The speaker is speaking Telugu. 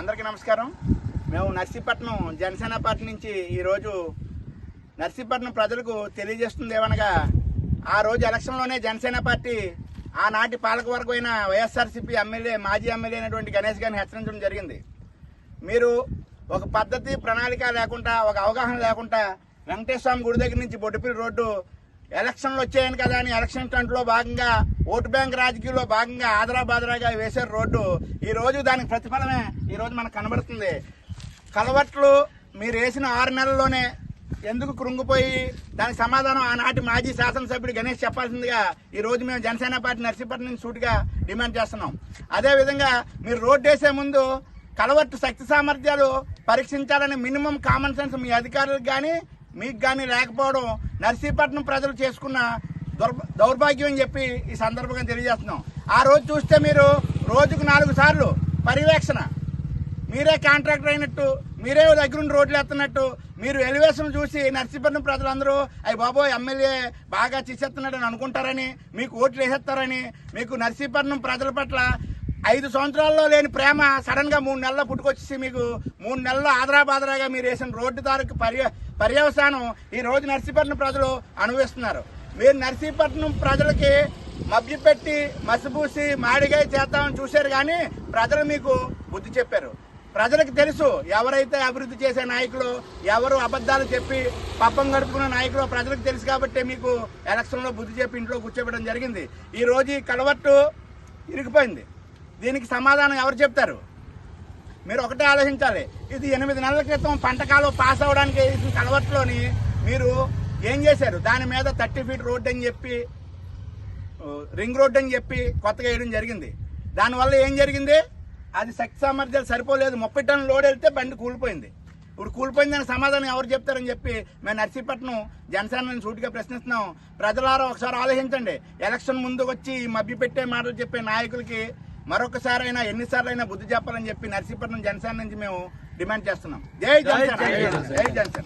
అందరికీ నమస్కారం. మేము నర్సీపట్నం జనసేన పార్టీ నుంచి ఈరోజు నర్సీపట్నం ప్రజలకు తెలియజేస్తుంది ఏమనగా ఆ రోజు ఎలక్షన్లోనే జనసేన పార్టీ ఆనాటి పాలకవర్గమైన వైఎస్ఆర్సీపీ ఎమ్మెల్యే మాజీ ఎమ్మెల్యే అయినటువంటి గణేష్ గారిని హెచ్చరించడం జరిగింది. మీరు ఒక పద్ధతి ప్రణాళిక లేకుండా ఒక అవగాహన లేకుండా వెంకటేశ్వర స్వామి గుడి దగ్గర నుంచి బొడ్డుపల్లి రోడ్డు ఎలక్షన్లు వచ్చాయని కదా అని ఎలక్షన్ స్టంట్లో భాగంగా ఓటు బ్యాంక్ రాజకీయంలో భాగంగా ఆదరా బాదరాగా వేశారు రోడ్డు. ఈ రోజు దానికి ప్రతిఫలమే ఈ రోజు మనకు కనబడుతుంది. కలవట్లు మీరు వేసిన ఆరు నెలల్లోనే ఎందుకు కృంగిపోయి దానికి సమాధానం ఆనాటి మాజీ శాసనసభ్యుడు గణేష్ చెప్పాల్సిందిగా ఈ రోజు మేము జనసేన పార్టీ నర్సీపట్నం నుంచి సూటిగా డిమాండ్ చేస్తున్నాం. అదేవిధంగా మీరు రోడ్డు వేసే ముందు కలవట్టు శక్తి సామర్థ్యాలు పరీక్షించాలని మినిమం కామన్ సెన్స్ మీ అధికారులకు కానీ మీకు కానీ లేకపోవడం నర్సీపట్నం ప్రజలు చేసుకున్న దుర్భ దౌర్భాగ్యం అని చెప్పి ఈ సందర్భంగా తెలియజేస్తున్నాం. ఆ రోజు చూస్తే మీరు రోజుకు నాలుగు సార్లు పర్యవేక్షణ. మీరే కాంట్రాక్టర్ అయినట్టు మీరే దగ్గరుండి రోడ్లు ఎత్తున్నట్టు మీరు ఎలివేషన్ చూసి నర్సీపట్నం ప్రజలందరూ అయ్యి బాబోయ్ ఎమ్మెల్యే బాగా చేసేస్తున్నాడని అనుకుంటారని మీకు ఓట్లు వేసేస్తారని మీకు నర్సీపట్నం ప్రజల పట్ల ఐదు సంవత్సరాల్లో లేని ప్రేమ సడన్గా మూడు నెలల్లో పుట్టుకొచ్చేసి మీకు మూడు నెలల్లో ఆదరా బాదరాగా మీరు వేసిన రోడ్డు తారకు పర్య పర్యవసానం ఈ రోజు నర్సీపట్నం ప్రజలు అనుభవిస్తున్నారు. మీరు నర్సీపట్నం ప్రజలకి మభ్యపెట్టి మసిపూసి మాడిగాయ చేద్దామని చూశారు కానీ ప్రజలు మీకు బుద్ధి చెప్పారు. ప్రజలకు తెలుసు ఎవరైతే అభివృద్ధి చేసే నాయకులు ఎవరు అబద్ధాలు చెప్పి పప్పం గడుపుకున్న నాయకులు ప్రజలకు తెలుసు కాబట్టి మీకు ఎలక్షన్లో బుద్ధి చెప్పి ఇంట్లో కూర్చోబెట్టడం జరిగింది. ఈరోజు ఈ కలవట్టు ఇరిగిపోయింది. దీనికి సమాధానం ఎవరు చెప్తారు? మీరు ఒకటే ఆలోచించాలి. ఇది ఎనిమిది నెలల క్రితం పంటకాలం పాస్ అవ్వడానికి వేసిన కలవట్లోని మీరు ఏం చేశారు? దాని మీద థర్టీ ఫీట్ రోడ్ అని చెప్పి రింగ్ రోడ్ అని చెప్పి కొత్తగా వేయడం జరిగింది. దానివల్ల ఏం జరిగింది? అది శక్తి సామర్థ్యాలు సరిపోలేదు. ముప్పై టన్ను లోడ్ వెళ్తే బండి కూలిపోయింది. ఇప్పుడు కూలిపోయిందని సమాధానం ఎవరు చెప్తారని చెప్పి మేము నర్సీపట్నం జనసేనని సూటిగా ప్రశ్నిస్తున్నాం. ప్రజలారా ఒకసారి ఆలోచించండి. ఎలక్షన్ ముందుకు వచ్చి మభ్య పెట్టే మాటలు చెప్పే నాయకులకి మరొకసారి అయినా ఎన్నిసార్లు అయినా బుద్ధి చెప్పాలని చెప్పి నర్సీపట్నం జనసేన నుంచి మేము డిమాండ్ చేస్తున్నాం. జై జనసేన. జై జనసేన.